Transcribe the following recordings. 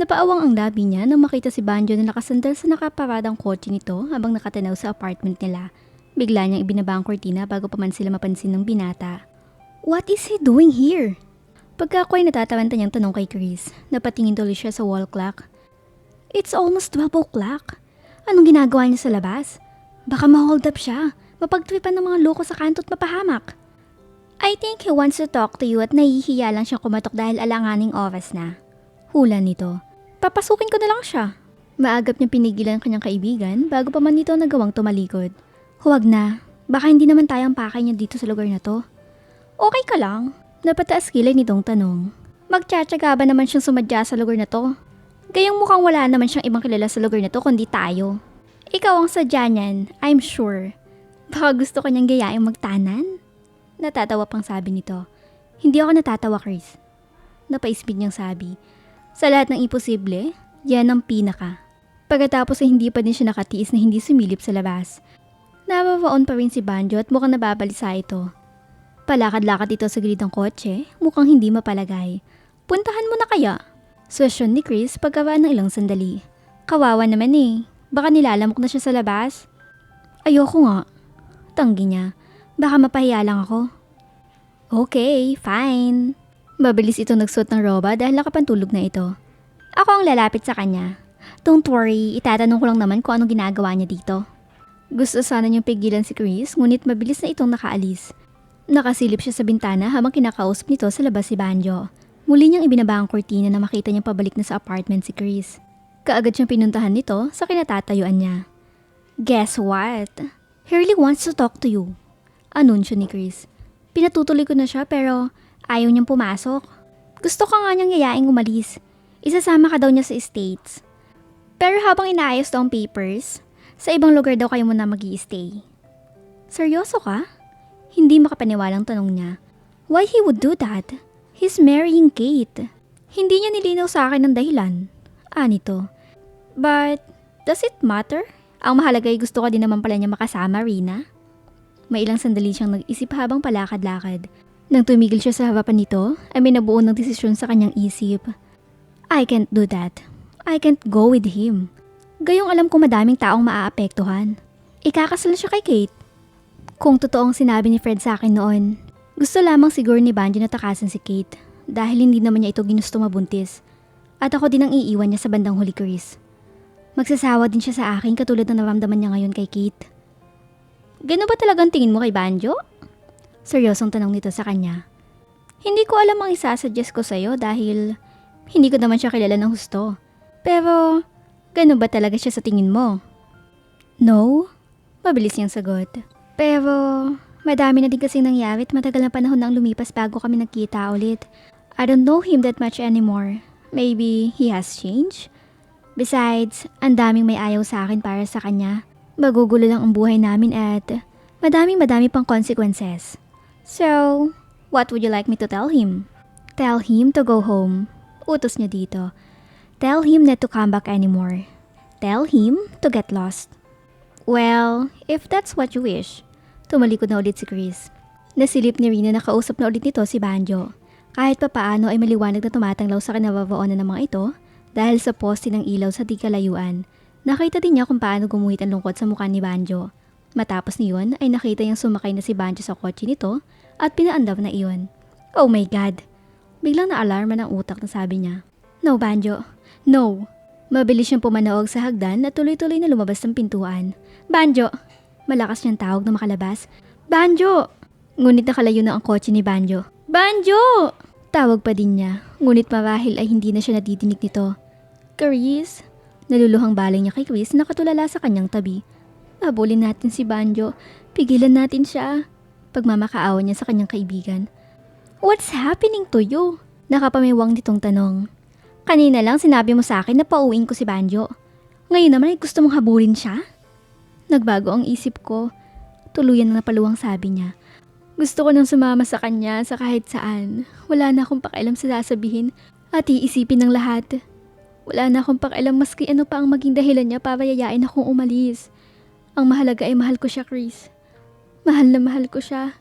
Napaawang ang labi niya nang makita si Banjo na nakasandal sa nakaparadang kotse nito habang nakatanaw sa apartment nila. Bigla niyang ibinaba ang kortina bago pa man sila mapansin ng binata. What is he doing here? Pagka ako ay natatawanta niyang tanong kay Chris, napatingin tuloy siya sa wall clock. It's almost 12 o'clock. Anong ginagawa niya sa labas? Baka ma-hold up siya. Mapagtripan ng mga loko sa kanto at mapahamak. I think he wants to talk to you at nahihiya lang siyang kumatok dahil alanganing oras na. Hula nito. Papasukin ko na lang siya. Maagap niya pinigilan ang kanyang kaibigan bago pa man nito nagawang tumalikod. Huwag na. Baka hindi naman tayo ang pakay niya dito sa lugar na to. Okay ka lang? Napataas kilay nitong tanong. Magtsatsaga ba naman siyang sumadya sa lugar na to? Gayong mukhang wala naman siyang ibang kilala sa lugar na to kundi tayo. Ikaw ang sadya niyan, I'm sure. Baka gusto ka niyang gayaing magtanan? Natatawa pang sabi nito. Hindi ako natatawa, Chris. Napaispid niyang sabi. Sa lahat ng imposible, yan ang pinaka. Pagkatapos ay hindi pa din siya nakatiis na hindi sumilip sa labas. Nababaon pa rin si Banjo at mukhang nababalisa ito. Palakad-lakad ito sa gilid ng kotse, mukhang hindi mapalagay. Puntahan mo na kaya? Suwestyon ni Chris pagkawaan ng ilang sandali. Kawawa naman eh. Baka nilalamok na siya sa labas. Ayoko nga. Tanggi niya. Baka mapahiya lang ako. Okay, fine. Mabilis ito nagsuot ng roba dahil nakapantulog na ito. Ako ang lalapit sa kanya. Don't worry, itatanong ko lang naman kung anong ginagawa niya dito. Gusto sana niyang pigilan si Chris, ngunit mabilis na itong nakaalis. Nakasilip siya sa bintana habang kinakausap nito sa labas si Banjo. Muli niyang ibinaba ang kortina na makita niyang pabalik na sa apartment si Chris. Kaagad siyang pinuntahan nito sa kinatatayuan niya. Guess what? He really wants to talk to you. Anunsyo ni Chris. Pinatutuloy ko na siya pero ayaw niyang pumasok. Gusto ka nga niyang yayaing umalis. Isasama ka daw niya sa States. Pero habang inaayos daw ang papers, sa ibang lugar daw kayo muna mag stay Seryoso ka? Hindi makapaniwalang tanong niya. Why he would do that? He's marrying Kate. Hindi niya nilinaw sa akin ng dahilan. Anito. But, does it matter? Ang mahalaga ay gusto ka din naman pala niya makasama, Rina. May ilang sandali siyang nag-isip habang palakad-lakad. Nang tumigil siya sa harapan nito, ay may nabuo ng desisyon sa kanyang isip. I can't do that. I can't go with him. Gayong alam ko madaming taong maaapektuhan. Ikakasal siya kay Kate. Kung totoong sinabi ni Fred sa akin noon, gusto lamang siguro ni Banjo na takasan si Kate dahil hindi naman niya ito ginusto mabuntis. At ako din ang iiwan niya sa bandang huli, Chris. Magsasawa din siya sa akin katulad ng naramdaman niya ngayon kay Kate. Gano ba talagang tingin mo kay Banjo? Seryosong tanong nito sa kanya. Hindi ko alam ang isasuggest ko sa'yo dahil hindi ko naman siya kilala ng husto. Pero, gano ba talaga siya sa tingin mo? No? Mabilis niyang sagot. Pero, madami na din kasing nangyari at matagal na panahon nang lumipas bago kami nagkita ulit. I don't know him that much anymore. Maybe he has changed? Besides, ang daming may ayaw sa akin para sa kanya. Magugulo lang ang buhay namin at madaming madami pang consequences. So, what would you like me to tell him? Tell him to go home. Utos niya dito. Tell him not to come back anymore. Tell him to get lost. Well, if that's what you wish. Tumalikod na ulit si Chris. Nasilip ni Rina na kausap na ulit nito si Banjo. Kahit papaano ay maliwanag na tumatanglaw sa kinababoonan ng mga ito dahil sa poste ng ilaw sa di kalayuan. Nakita din niya kung paano gumuhit ang lungkot sa mukha ni Banjo. Matapos niyon ay nakita niyang sumakay na si Banjo sa kotse nito at pinaandar na iyon. Oh my God! Biglang naalarma ng utak na sabi niya. No, Banjo. No. Mabilis siyang pumanaog sa hagdan at tuloy-tuloy na lumabas ng pintuan. Banjo! Malakas niyang tawag na makalabas. Banjo! Ngunit nakalayo na ang kotse ni Banjo. Banjo! Tawag pa din niya, ngunit marahil ay hindi na siya nadidinig nito. Chris? Naluluhang balay niya kay Chris na nakatulala sa kanyang tabi. Abulin natin si Banjo. Pigilan natin siya. Pagmamakaawa niya sa kanyang kaibigan. What's happening to you? Nakapamiwang nitong tanong. Kanina lang sinabi mo sa akin na pauwiin ko si Banjo. Ngayon naman ay gusto mong habulin siya? Nagbago ang isip ko. Tuluyan na napaluwang sabi niya. Gusto ko nang sumama sa kanya sa kahit saan. Wala na akong pakialam sa sasabihin at iisipin ng lahat. Wala na akong pakialam maski ano pa ang maging dahilan niya para yayain akong umalis. Ang mahalaga ay mahal ko siya, Chris. Mahal na mahal ko siya.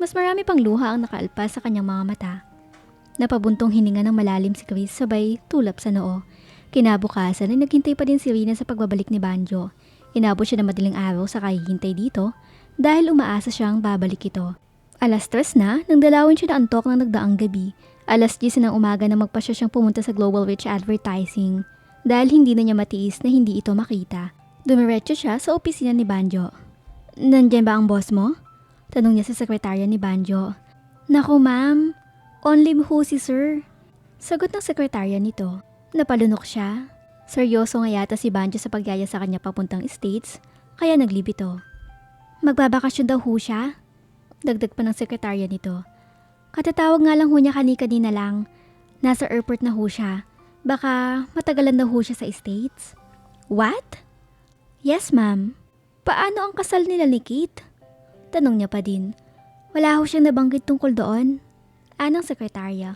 Mas marami pang luha ang nakaalpas sa kanyang mga mata. Napabuntong hininga ng malalim si Chris sabay tulap sa noo. Kinabukasan ay naghintay pa din si Rina sa pagbabalik ni Banjo. Inabot siya ng madaling araw sa kahihintay dito dahil umaasa siyang babalik ito. Alas tres na nang dalawin siya na antok ng nagdaang gabi. Alas 10 ng umaga na magpasya siyang pumunta sa Global Rich Advertising dahil hindi na niya matiis na hindi ito makita. Dumiretso siya sa opisina ni Banjo. Nandiyan ba ang boss mo? Tanong niya sa sekretarya ni Banjo. Naku ma'am, only ho si sir. Sagot ng sekretarya nito. Napalunok siya. Seryoso nga yata si Banjo sa pagyaya sa kanya papuntang States, kaya naglib ito. Magbabakasyon daw ho siya? Dagdag pa ng sekretarya nito. Katatawag nga lang ho niya kani-kanina lang. Nasa airport na ho siya. Baka matagalan na ho siya sa States. What? Yes, ma'am. Paano ang kasal nila ni Kate? Tanong niya pa din. Wala ho siyang nabanggit tungkol doon. Anong sekretarya?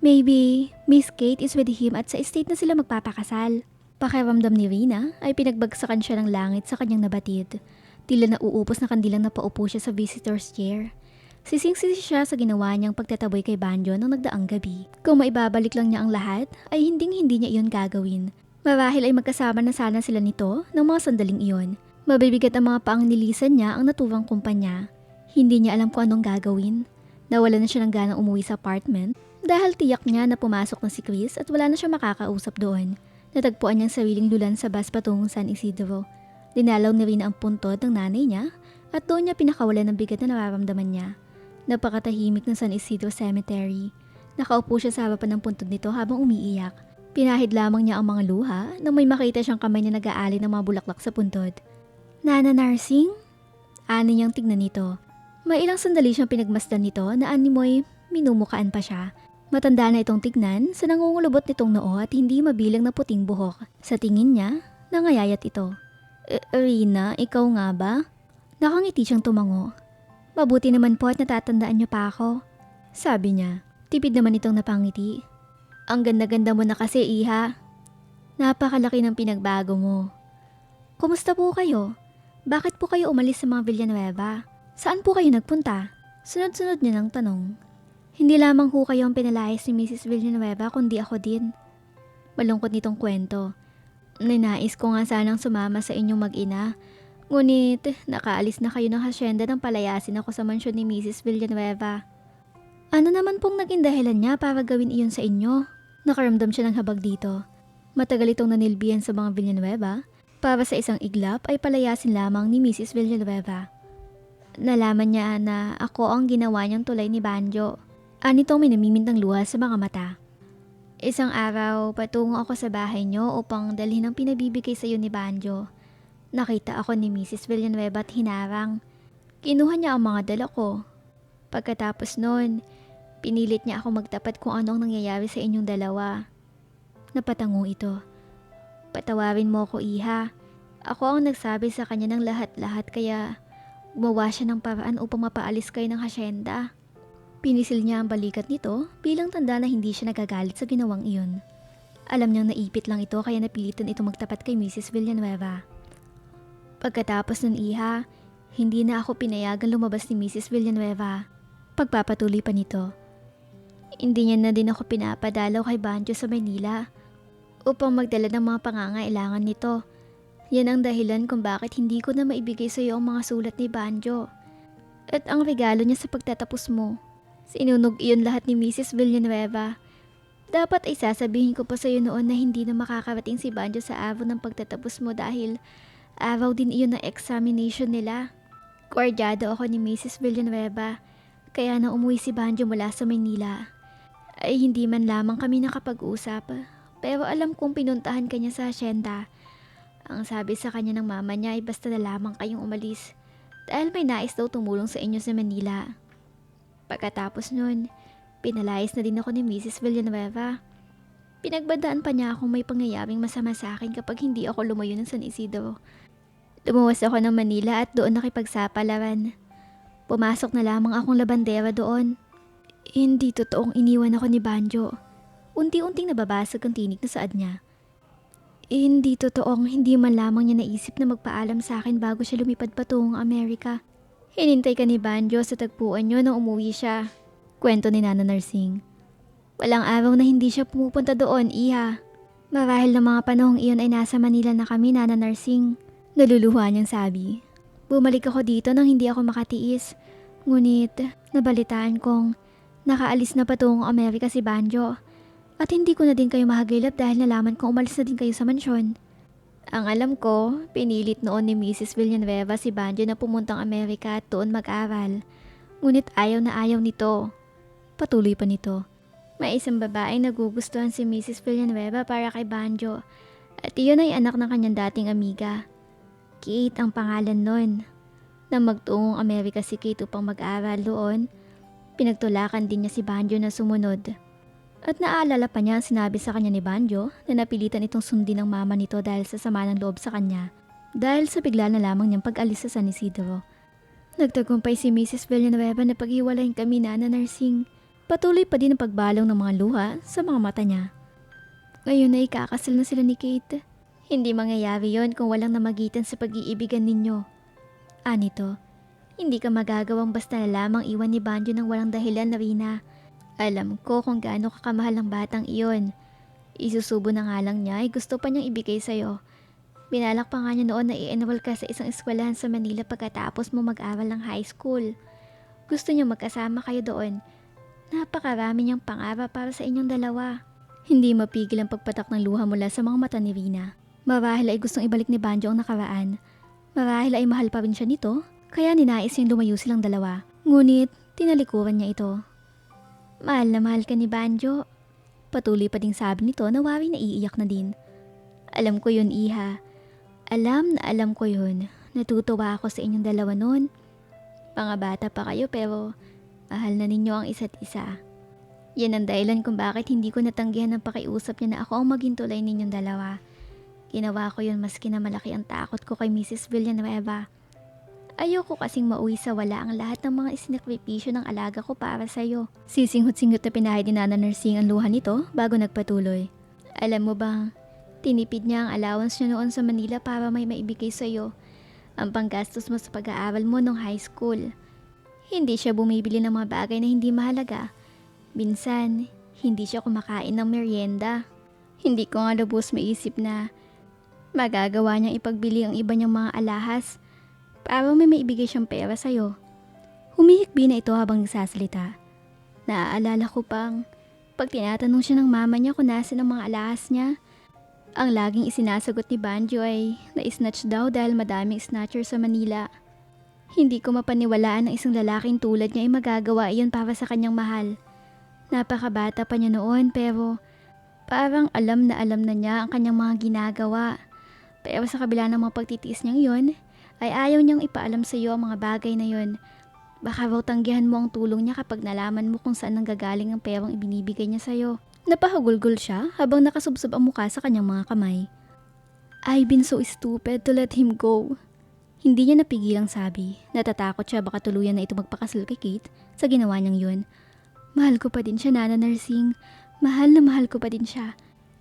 Maybe Miss Kate is with him at sa estate na sila magpapakasal. Pakiramdam ni Rina ay pinagbagsakan siya ng langit sa kanyang nabatid. Tila nauupos na kandilang napaupo siya sa visitor's chair. Sising-sisi siya sa ginawa niyang pagtataboy kay Banjo nang nagdaang gabi. Kung maibabalik lang niya ang lahat, ay hinding-hindi niya iyon gagawin. Marahil ay magkasama na sana sila nito ng mga sandaling iyon. Mabibigat ang mga paang nilisan niya ang naturang kumpanya. Hindi niya alam kung anong gagawin. Nawala na siya ng ganang umuwi sa apartment dahil tiyak niya na pumasok na si Chris at wala na siya makakausap doon. Natagpuan niyang sariling lulan sa bus patungong San Isidro. Dinalaw ni Rina ang puntod ng nanay niya at doon niya pinakawalan ng bigat na nararamdaman niya. Napakatahimik ng San Isidro Cemetery. Nakaupo siya sa harapan ng puntod nito habang umiiyak. Pinahid lamang niya ang mga luha nang may makita siyang kamay na nag-aali ng mga bulaklak sa puntod. Nana Narsing? Ani niyang tignan nito. May ilang sandali siyang pinagmasdan nito na animoy minumukaan pa siya. Matanda na itong tignan sa nangungulubot nitong noo at hindi mabilang na puting buhok. Sa tingin niya, nangayayat ito. "E, Rina, ikaw nga ba? Nakangiti siyang tumango. Mabuti naman po at natatandaan niyo pa ako. Sabi niya, tipid naman itong napangiti. Ang ganda-ganda mo na kasi, Iha. Napakalaki ng pinagbago mo. Kumusta po kayo? Bakit po kayo umalis sa mga Villanueva? Saan po kayo nagpunta? Sunod-sunod niya ng tanong. Hindi lamang ho kayo ang pinalayas ni Mrs. Villanueva kundi ako din. Malungkot nitong kwento. Ninais ko nga sanang sumama sa inyong mag-ina. Ngunit, nakaalis na kayo ng hasyenda nang palayasin ako sa mansyon ni Mrs. Villanueva. Ano naman pong naging dahilan niya para gawin iyon sa inyo? Nakaramdam siya ng habag dito. Matagal itong nanilbihan sa mga Villanueva para sa isang iglap ay palayasin lamang ni Mrs. Villanueva. Nalaman niya na ako ang ginawa niyang tulay ni Banjo. Anitong may namimintang luha sa mga mata. Isang araw, patungo ako sa bahay niyo upang dalhin ang pinabibigay sa iyo ni Banjo. Nakita ako ni Mrs. Villanueva at hinarang. Kinuha niya ang mga dala ko. Pagkatapos noon, pinilit niya ako magtapat kung anong nangyayari sa inyong dalawa. Napatango ito. Patawarin mo ako, Iha. Ako ang nagsabi sa kanya ng lahat-lahat kaya gumawa siya ng paraan upang mapaalis kayo ng hasyenda. Pinisil niya ang balikat nito bilang tanda na hindi siya nagagalit sa ginawang iyon. Alam niyang naipit lang ito kaya napilitan ito magtapat kay Mrs. Villanueva. Pagkatapos ng iha, hindi na ako pinayagan lumabas ni Mrs. Villanueva. Pagpapatuloy pa nito. Hindi niya na din ako pinapadalaw kay Banjo sa Manila upang magdala ng mga pangangailangan nito. Yan ang dahilan kung bakit hindi ko na maibigay sa iyo ang mga sulat ni Banjo. At ang regalo niya sa pagtatapos mo. Sinunog iyon lahat ni Mrs. Villanueva. Dapat ay sasabihin ko pa sa iyo noon na hindi na makakarating si Banjo sa araw ng pagtatapos mo dahil araw din iyon ng examination nila. Guardyado ako ni Mrs. Villanueva kaya na umuwi si Banjo mula sa Maynila. Ay hindi man lamang kami nakapag-usap pero alam kong pinuntahan kanya sa asyenda. Ang sabi sa kanya ng mama niya ay basta na lamang kayong umalis dahil may nais daw tumulong sa inyo sa Manila. Pagkatapos nun, pinalayas na din ako ni Mrs. Villanueva. Pinagbadaan pa niya akong may pangyayaring masama sa akin kapag hindi ako lumayo ng San Isidro. Lumuwas ako ng Manila at doon nakipagsapalaran. Pumasok na lamang akong labandera doon. Hindi totoong iniwan ako ni Banjo. Unti-unting nababasag ang tinik na saad niya. Hindi totoong hindi man lamang niya naisip na magpaalam sa akin bago siya lumipad patungong Amerika. Hinintay ka ni Banjo sa tagpuan niyo nang umuwi siya. Kwento ni Nana Narsing. Walang araw na hindi siya pumupunta doon, iha. Marahil ng mga panahong iyon ay nasa Manila na kami nananarsing. Naluluha niyang sabi. Bumalik ako dito nang hindi ako makatiis. Ngunit, nabalitaan kong nakaalis na patungong Amerika si Banjo. At hindi ko na din kayo mahagilap dahil nalaman kong umalis na din kayo sa mansyon. Ang alam ko, pinilit noon ni Mrs. Villanueva si Banjo na pumuntang Amerika at doon mag-aral. Ngunit ayaw na ayaw nito. Patuloy pa nito. May isang babaeng nagugustuhan si Mrs. Villanueva para kay Banjo at iyon ay anak ng kanyang dating amiga. Kate ang pangalan nun. Nang magtungong Amerika si Kate upang mag-aral doon, pinagtulakan din niya si Banjo na sumunod. At naaalala pa niya ang sinabi sa kanya ni Banjo na napilitan itong sundin ng mama nito dahil sa sama ng loob sa kanya dahil sa bigla na lamang niyang pag-alis sa San Isidro. Nagtagumpay si Mrs. Villanueva na paghiwalayin kami na nursing. Patuloy pa din ang pagbalong ng mga luha sa mga mata niya. Ngayon ay kakasal na sila ni Kate. Hindi mangyayari yon kung walang namagitan sa pag-iibigan ninyo. Anito, hindi ka magagawang basta na lamang iwan ni Banjo ng walang dahilan na Rina. Alam ko kung gaano kakamahal ang batang iyon. Isusubo na nga lang niya ay gusto pa niyang ibigay sa'yo. Binalak pa nga niya noon na i-enroll ka sa isang eskwelahan sa Manila pagkatapos mo mag-aral ng high school. Gusto niya magkasama kayo doon. Napakarami niyang pangarap para sa inyong dalawa. Hindi mapigil ang pagpatak ng luha mula sa mga mata ni Rina. Marahil ay gustong ibalik ni Banjo ang nakaraan. Marahil ay mahal pa rin siya nito, kaya ninais niyang lumayo silang dalawa. Ngunit, tinalikuran niya ito. Mahal na mahal ka ni Banjo. Patuloy pa ding sabi nito na wari na iiyak na din. Alam ko yun, Iha. Alam na alam ko yun. Natutuwa ako sa inyong dalawa noon. Mga pa kayo pero mahal na ninyo ang isa't isa. Yan ang dahilan kung bakit hindi ko natanggihan ng pakiusap niya na ako ang maging tulay ninyong dalawa. Ginawa ko yun maski na malaki ang takot ko kay Mrs. Villanueva. Ayoko kasing mauwi sa wala ang lahat ng mga isinakripisyo ng alaga ko para sa'yo. Sisinghot-singhot na pinahay din na nursing ang luha nito bago nagpatuloy. Alam mo ba, tinipid niya ang allowance niya noon sa Manila para may maibigay sa'yo. Ang panggastos mo sa pag-aaral mo nung high school. Hindi siya bumibili ng mga bagay na hindi mahalaga. Minsan, hindi siya kumakain ng merienda. Hindi ko nga lubos maisip na magagawa niyang ipagbili ang iba niyang mga alahas para may maibigay siyang pera sa'yo. Humihikbi na ito habang nagsasalita. Naaalala ko pang pag tinatanong siya ng mama niya kung nasa ng mga alahas niya, ang laging isinasagot ni Banjo ay na-snatch daw dahil madaming snatcher sa Manila. Hindi ko mapaniwalaan na isang lalaking tulad niya ay magagawa iyon para sa kanyang mahal. Napakabata pa niya noon pero parang alam na alam na niya ang kanyang mga ginagawa. Pero sa kabila ng mga pagtitiis niyang yon, ay ayaw niyang ipaalam sa iyo ang mga bagay na yon. Baka raw tanggihan mo ang tulong niya kapag nalaman mo kung saan nanggagaling ang perang ibinibigay niya sa iyo. Napahagulgol siya habang nakasubsob ang muka sa kanyang mga kamay. I've been so stupid to let him go. Hindi niya napigilang sabi. Natatakot siya baka tuluyan na ito magpakasal kay Kate sa ginawa niyang yun. Mahal ko pa din siya, Nana Nursing. Mahal na mahal ko pa din siya.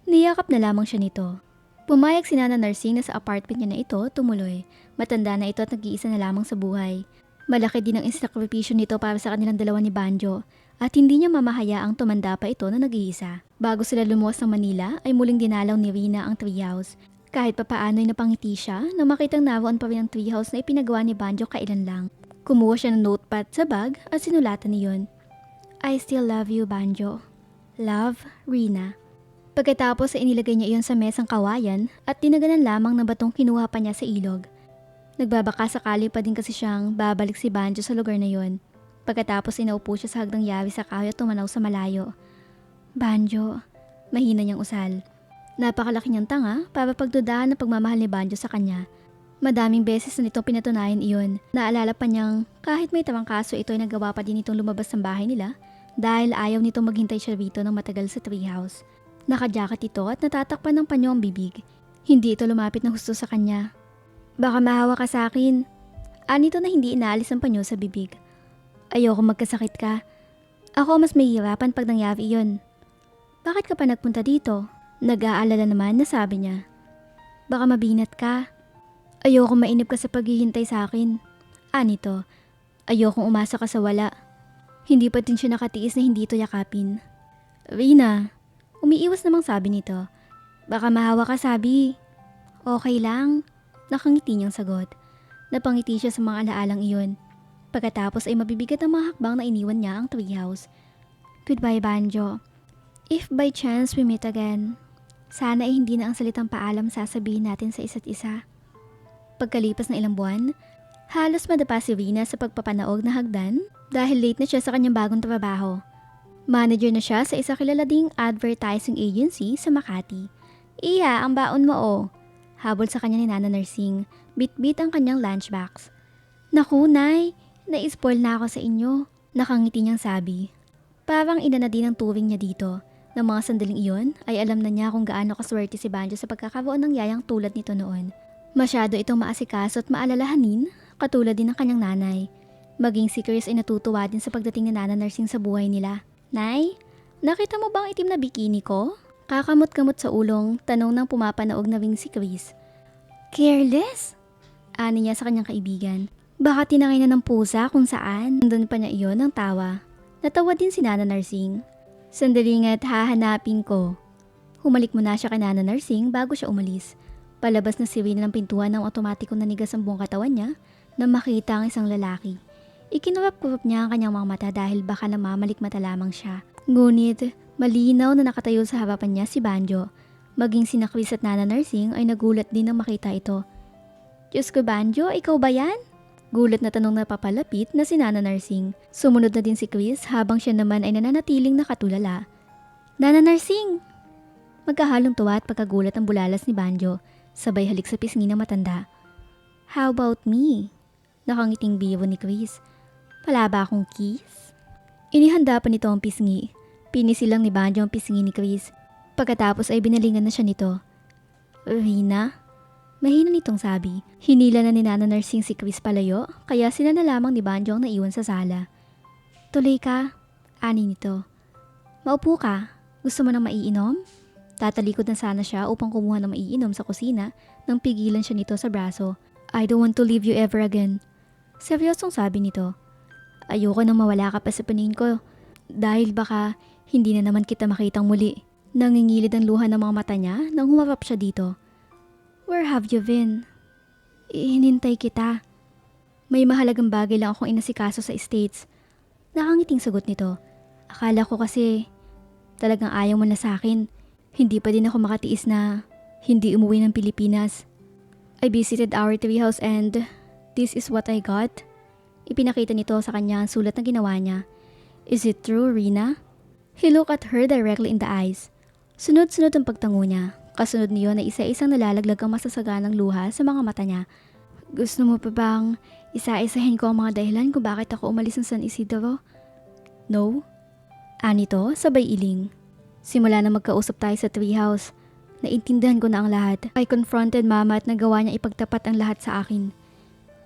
Niyakap na lamang siya nito. Pumayag si Nana Nursing na sa apartment niya na ito tumuloy. Matanda na ito at nag-iisa na lamang sa buhay. Malaki din ang insakripisyo nito para sa kanilang dalawa ni Banjo at hindi niya mamahayaang tumanda pa ito na nag-iisa. Bago sila lumuwas ng Manila ay muling dinalaw ni Rina ang treehouse. Kahit papaano ay napangiti siya na makitang naroon pa rin ang treehouse na ipinagawa ni Banjo kailan lang. Kumuha siya ng notepad sa bag at sinulatan niyon. I still love you, Banjo. Love, Rina. Pagkatapos ay inilagay niya iyon sa mesang kawayan at tinaganan lamang ng batong kinuha pa niya sa ilog. Nagbabaka sakali pa din kasi siyang babalik si Banjo sa lugar na yon. Pagkatapos inaupo siya sa hagdang yawi sa kahoy at tumanaw sa malayo. Banjo, mahina niyang usal. Napakalaki niyang tanga para pagdudahan ng pagmamahal ni Banjo sa kanya. Madaming beses na nitong pinatunayan iyon. Naalala pa niyang kahit may tamang kaso ito ay nagawa pa din itong lumabas ng bahay nila dahil ayaw nitong maghintay siya rito ng matagal sa treehouse. Nakajacket ito at natatakpan ng panyo ang bibig. Hindi ito lumapit na husto sa kanya. Baka mahawa ka sa akin. Anito na hindi inaalis ang panyo sa bibig. Ayoko magkasakit ka. Ako mas mahihirapan pag nangyari iyon. Bakit ka pa nagpunta dito? Nag-aalala naman na sabi niya. Baka mabinat ka. Ayoko mainip ka sa paghihintay sa akin. Anito, ayokong umasa ka sa wala. Hindi pa din siya nakatiis na hindi ito yakapin. Rina, umiiwas namang sabi nito. Baka mahawa ka sabi. Okay lang. Nakangiti niyang sagot. Napangiti siya sa mga alaalang iyon. Pagkatapos ay mabibigat ang mga hakbang na iniwan niya ang treehouse. Goodbye, Banjo. If by chance we meet again, sana ay hindi na ang salitang paalam sasabihin natin sa isa't isa. Pagkalipas ng ilang buwan, halos madapa si Rina sa pagpapanaog na hagdan dahil late na siya sa kanyang bagong trabaho. Manager na siya sa isa kilala ding advertising agency sa Makati. Iya, ang baon mo oh. Habol sa kanya ni Nana Nursing, bit-bit ang kanyang lunchbox. Naku, Nay, na-spoil na ako sa inyo. Nakangiti niyang sabi. Parang ina na din ang turing niya dito. Ng mga sandaling iyon ay alam na niya kung gaano kaswerte si Banjo sa pagkakaroon ng yayang tulad nito noon. Masyado itong maasikaso at maalalahanin, katulad din ng kanyang nanay. Maging si Chris ay natutuwa din sa pagdating ni Nana Nursing sa buhay nila. Nay, nakita mo bang itim na bikini ko? Kakamot-kamot sa ulong, tanong ng pumapanaog na wing si Chris. Careless? Ani niya sa kanyang kaibigan. Baka tinangay na ng pusa kung saan. Nandun pa niya iyon ng tawa. Natawa din si Nana Nursing. Sandaling at hahanapin ko. Humalik muna siya kay Nana Nursing bago siya umalis. Palabas na si Rina ng pintuan ng otomatikong nanigas ang buong katawan niya na makita ang isang lalaki. Ikinurap-kurap niya ang kanyang mga mata dahil baka namamalik mata lamang siya. Ngunit, malinaw na nakatayo sa harapan niya si Banjo. Maging si Chris at Nana Nursing ay nagulat din nang makita ito. Diyos ko Banjo, ikaw ba yan? Gulat na tanong na papalapit na si Nana Nursing. Sumunod na din si Chris habang siya naman ay nananatiling nakatulala. Nana Nursing! Magkahalong tuwa at pagkagulat ang bulalas ni Banjo, sabay halik sa pisngi ng matanda. How about me? Nakangiting biro ni Chris. Wala ba akong kiss? Inihanda pa nito ang pisngi. Pinisilang ni Banjo ang pisngi ni Chris. Pagkatapos ay binalingan na siya nito. Rina? Mahina nitong sabi. Hinila na ni Nana Nursing si Chris palayo, kaya sila na lamang ni Banjo ang naiwan sa sala. Tuloy ka, ani nito. Maupo ka. Gusto mo nang maiinom? Tatalikod na sana siya upang kumuha ng maiinom sa kusina nang pigilan siya nito sa braso. I don't want to leave you ever again. Seryosong sabi nito. Ayoko nang mawala ka pa sa paningin ko dahil baka hindi na naman kita makitang muli. Nangingilid ang luha ng mga mata niya nang humarap siya dito. Where have you been? Hinintay kita. May mahalagang bagay lang akong inasikaso sa States. Nakangiting sagot nito. Akala ko kasi talagang ayaw mo na sa akin. Hindi pa din ako makatiis na hindi umuwi ng Pilipinas. I visited our treehouse and this is what I got. Ipinakita nito sa kanya ang sulat na ginawa niya. Is it true, Rina? He looked at her directly in the eyes. Sunod-sunod ang pagtango niya. Kasunod niyo na isa-isang nalalaglag ang masasaganang luha sa mga mata niya. Gusto mo pa bang isa-isahin ko ang mga dahilan kung bakit ako umalis ng San Isidro? No? Anito, sabay iling. Simula na magkausap tayo sa treehouse, naintindihan ko na ang lahat. I confronted mama at nagawa niya ipagtapat ang lahat sa akin.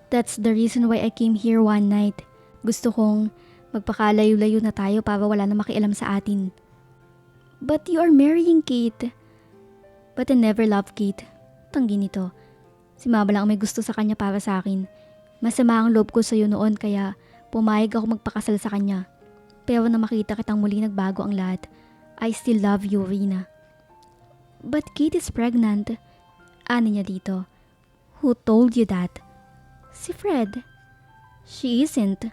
That's the reason why I came here one night. Gusto kong magpakalayo-layo na tayo para wala na makialam sa atin. But you are marrying Kate. But I never loved Kate. Tanggi nito. Si mama lang ang may gusto sa kanya para sa akin. Masama ang loob ko sa iyo noon kaya pumayag ako magpakasal sa kanya. Pero na makita kitang muli nagbago ang lahat, I still love you, Rina. But Kate is pregnant. Ano niya dito? Who told you that? Si Fred. She isn't.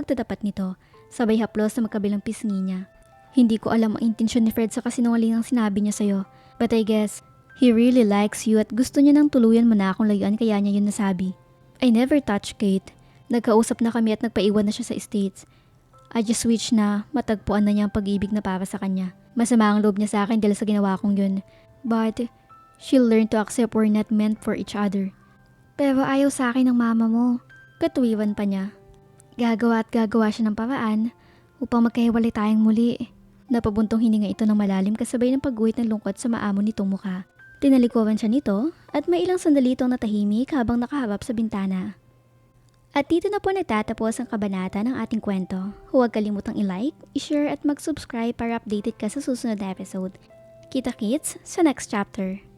Pagtatapat nito, sabay haplos sa magkabilang pisngi niya. Hindi ko alam ang intensyon ni Fred sa kasinungaling ang sinabi niya sa'yo. But I guess, he really likes you at gusto niya nang tuluyan mo na akong layuan kaya niya yun nasabi. I never touched Kate. Nagkausap na kami at nagpaiwan na siya sa States. I just wish na matagpuan na niya ang pag-ibig na para sa kanya. Masama ang loob niya sa akin dahil sa ginawa kong yun. But, she'll learn to accept we're not meant for each other. Pero ayaw sa akin ng mama mo. Katuwiwan pa niya. Gagawa at gagawa siya ng paraan upang magkahiwalay tayong muli. Napabuntong hininga ito ng malalim kasabay ng pagguhit ng lungkot sa maamo nitong mukha. Tinalikuran siya nito at may ilang sandali itong natahimik habang nakaharap sa bintana. At dito na po nagtatapos ang kabanata ng ating kwento. Huwag kalimutang i-like, i-share at mag-subscribe para updated ka sa susunod na episode. Kita kits sa next chapter.